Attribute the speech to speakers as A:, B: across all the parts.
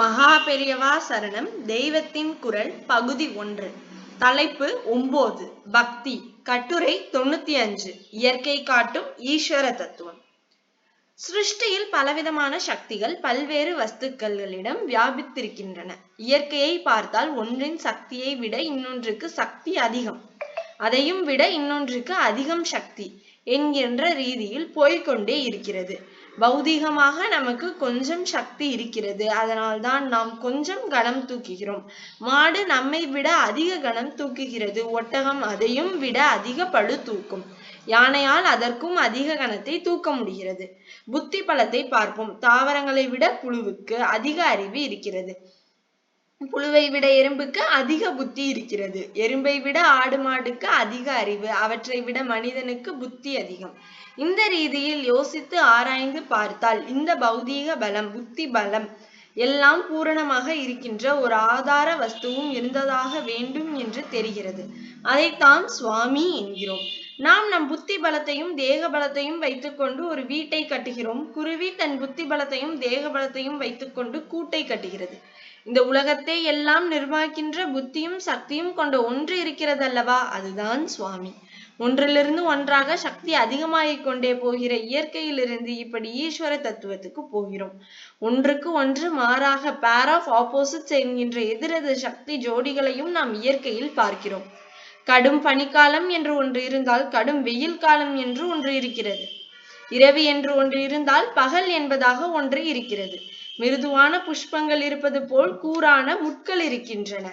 A: மகா பெரியவா சரணம். தெய்வத்தின் குரல் பகுதி ஒன்று. தலைப்பு ஒன்பது பக்தி. கட்டுரை தொண்ணூத்தி அஞ்சு. இயற்கை காட்டும் ஈஸ்வர தத்துவம். சிருஷ்டியில் பலவிதமான சக்திகள் பல்வேறு வஸ்துக்களிடம் வியாபித்திருக்கின்றன. இயற்கையை பார்த்தால் ஒன்றின் சக்தியை விட இன்னொன்றுக்கு சக்தி அதிகம். அதையும் விட இன்னொன்றுக்கு அதிகம் சக்தி என்கின்ற ரீதியில் போய்கொண்டே இருக்கிறது. பௌதீகமாக நமக்கு கொஞ்சம் சக்தி இருக்கிறது. அதனால்தான் நாம் கொஞ்சம் கனம் தூக்குகிறோம். மாடு நம்மை விட அதிக கனம் தூக்குகிறது. ஒட்டகம் அதையும் விட அதிக பழு தூக்கும். யானையால் அதற்கும் அதிக கனத்தை தூக்க முடிகிறது. புத்தி பலத்தை பார்ப்போம். தாவரங்களை விட புழுவுக்கு அதிக அறிவு இருக்கிறது. புழுவை விட எறும்புக்கு அதிக புத்தி இருக்கிறது. எறும்பை விட ஆடு மாடுக்கு அதிக அறிவு அவற்றை விட மனிதனுக்கு புத்தி அதிகம். இந்த ரீதியில் யோசித்து ஆராய்ந்து பார்த்தால் இந்த பௌதீக பலம் புத்தி பலம் எல்லாம் பூரணமாக இருக்கின்ற ஒரு ஆதார வஸ்துவும் இருந்ததாக வேண்டும் என்று தெரிகிறது. அதைத்தான் சுவாமி என்கிறோம். நாம் நம் புத்தி பலத்தையும் தேக பலத்தையும் வைத்துக்கொண்டு ஒரு வீட்டை கட்டுகிறோம். குருவி தன் புத்தி பலத்தையும் தேக பலத்தையும் வைத்துக்கொண்டு கூட்டை கட்டுகிறது. இந்த உலகத்தை எல்லாம் நிர்வாகிக்கின்ற புத்தியும் சக்தியும் கொண்ட ஒன்று இருக்கிறதல்லவா? அதுதான் சுவாமி. ஒன்றிலிருந்து ஒன்றாக சக்தி அதிகமாகிக் கொண்டே போகிற இயற்கையிலிருந்து இப்படி ஈஸ்வர தத்துவத்துக்கு போகிறோம். ஒன்றுக்கு ஒன்று மாறாக பேர் ஆஃப் ஆப்போசிட்ஸ் என்கின்ற எதிரது சக்தி ஜோடிகளையும் நாம் இயற்கையில் பார்க்கிறோம். கடும் பனிக்காலம் என்று ஒன்று இருந்தால் கடும் வெயில் காலம் என்று ஒன்று இருக்கிறது. இரவு என்று ஒன்று இருந்தால் பகல் என்பதாக ஒன்று இருக்கிறது. மிருதுவான புஷ்பங்கள் இருப்பது போல் கூரான முட்கள் இருக்கின்றன.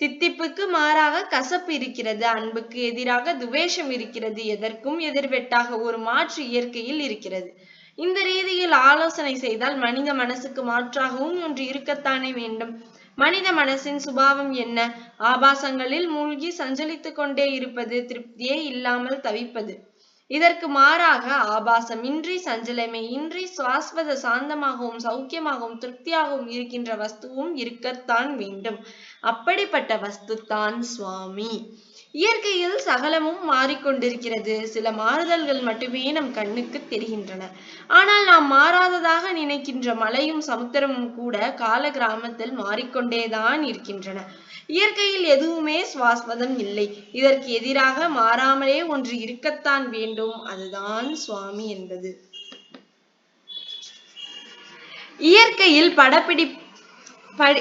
A: தித்திப்புக்கு மாறாக கசப்பு இருக்கிறது அன்புக்கு எதிராக துவேஷம் இருக்கிறது எதற்கும் எதிர்வெட்டாக ஒரு மாற்று இயற்கையில் இருக்கிறது. இந்த ரீதியில் ஆலோசனை செய்தால் மனித மனசுக்கு மாற்றாகவும் ஒன்று இருக்கத்தானே வேண்டும். மனித மனசின் சுபாவம் என்ன? ஆபாசங்களில் மூழ்கி சஞ்சலித்துக் கொண்டே இருப்பது திருப்தியே இல்லாமல் தவிப்பது. இதற்கு மாறாக ஆபாசமின்றி சஞ்சலமை இன்றி சுவாஸ்வத சாந்தமாகவும் சௌக்கியமாகவும் திருப்தியாகவும் இருக்கின்ற வஸ்துவும் இருக்கத்தான் வேண்டும். அப்படிப்பட்ட வஸ்து தான் சுவாமி. இயற்கையில் சகலமும் மாறிக்கொண்டிருக்கிறது. சில மாறுதல்கள் மட்டுமே நம் கண்ணுக்கு தெரிகின்றன. ஆனால் நாம் மாறாததாக நினைக்கின்ற மலையும் சமுத்திரமும் கூட கால கிராமத்தில் மாறிக்கொண்டேதான் இருக்கின்றன. இயற்கையில் எதுவுமே சுவாஸ்வதம் இல்லை. இதற்கு எதிராக மாறாமலே ஒன்று இருக்கத்தான் வேண்டும். அதுதான் சுவாமி என்பது. இயற்கையில் படப்பிடி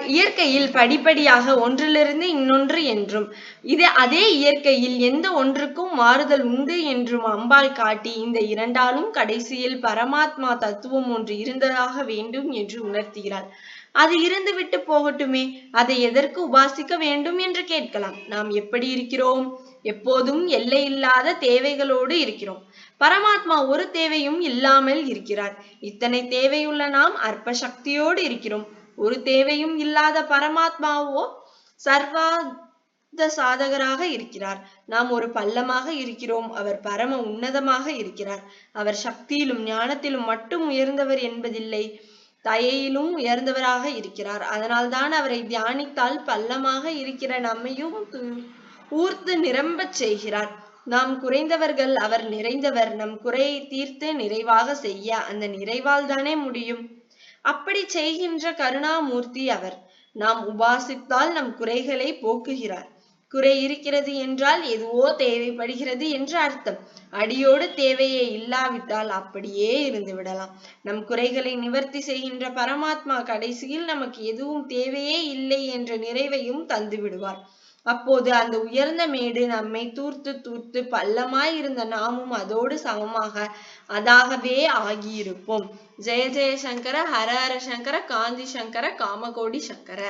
A: இயற்கையில் படிப்படியாக ஒன்றிலிருந்து இன்னொன்று என்றும் இது அதே இயற்கையில் எந்த ஒன்றுக்கும் மாறுதல் உண்டு என்றும் அம்பாள் காட்டி இந்த இரண்டாலும் கடைசியில் பரமாத்மா தத்துவம் ஒன்று இருந்ததாக வேண்டும் என்று உணர்த்துகிறாள். அது இருந்து விட்டு போகட்டுமே அதை எதற்கு உபாசிக்க வேண்டும் என்று கேட்கலாம். நாம் எப்படி இருக்கிறோம்? எப்போதும் எல்லை இல்லாத தேவைகளோடு இருக்கிறோம். பரமாத்மா ஒரு தேவையும் இல்லாமல் இருக்கிறார். இத்தனை தேவையுள்ள நாம் அற்ப சக்தியோடு இருக்கிறோம். ஒரு தேவையும் இல்லாத பரமாத்மாவோ சர்வாத சாதகராக இருக்கிறார். நாம் ஒரு பள்ளமாக இருக்கிறோம். அவர் பரம உன்னதமாக இருக்கிறார். அவர் சக்தியிலும் ஞானத்திலும் மட்டும் உயர்ந்தவர் என்பதில்லை தயையிலும் உயர்ந்தவராக இருக்கிறார். அதனால்தான் அவரை தியானித்தால் பள்ளமாக இருக்கிற நம்மையும் ஊர்த்து நிரம்பச் செய்கிறார். நாம் குறைந்தவர்கள் அவர் நிறைந்தவர். நம் குறையை தீர்த்து நிறைவாக செய்ய அந்த நிறைவால் தானே முடியும். அப்படி செய்கின்ற கருணாமூர்த்தி அவர். நாம் உபாசித்தால் நம் குறைகளை போக்குகிறார். குறை இருக்கிறது என்றால் எதுவோ தேவைப்படுகிறது என்று அர்த்தம். அடியோடு தேவையே இல்லாவிட்டால் அப்படியே இருந்து விடலாம். நம் குறைகளை நிவர்த்தி செய்கின்ற பரமாத்மா கடைசியில் நமக்கு எதுவும் தேவையே இல்லை என்ற நிறைவையும் தந்து விடுவார் அப்போது அந்த உயர்ந்த மேடு நம்மை தூர்த்து தூர்த்து பள்ளமாய் இருந்த நாமும் அதோடு சமமாக அதாகவே ஆகியிருப்போம். ஜெய ஜெய சங்கர ஹர ஹர சங்கர காந்தி சங்கர காமகோடி சங்கர.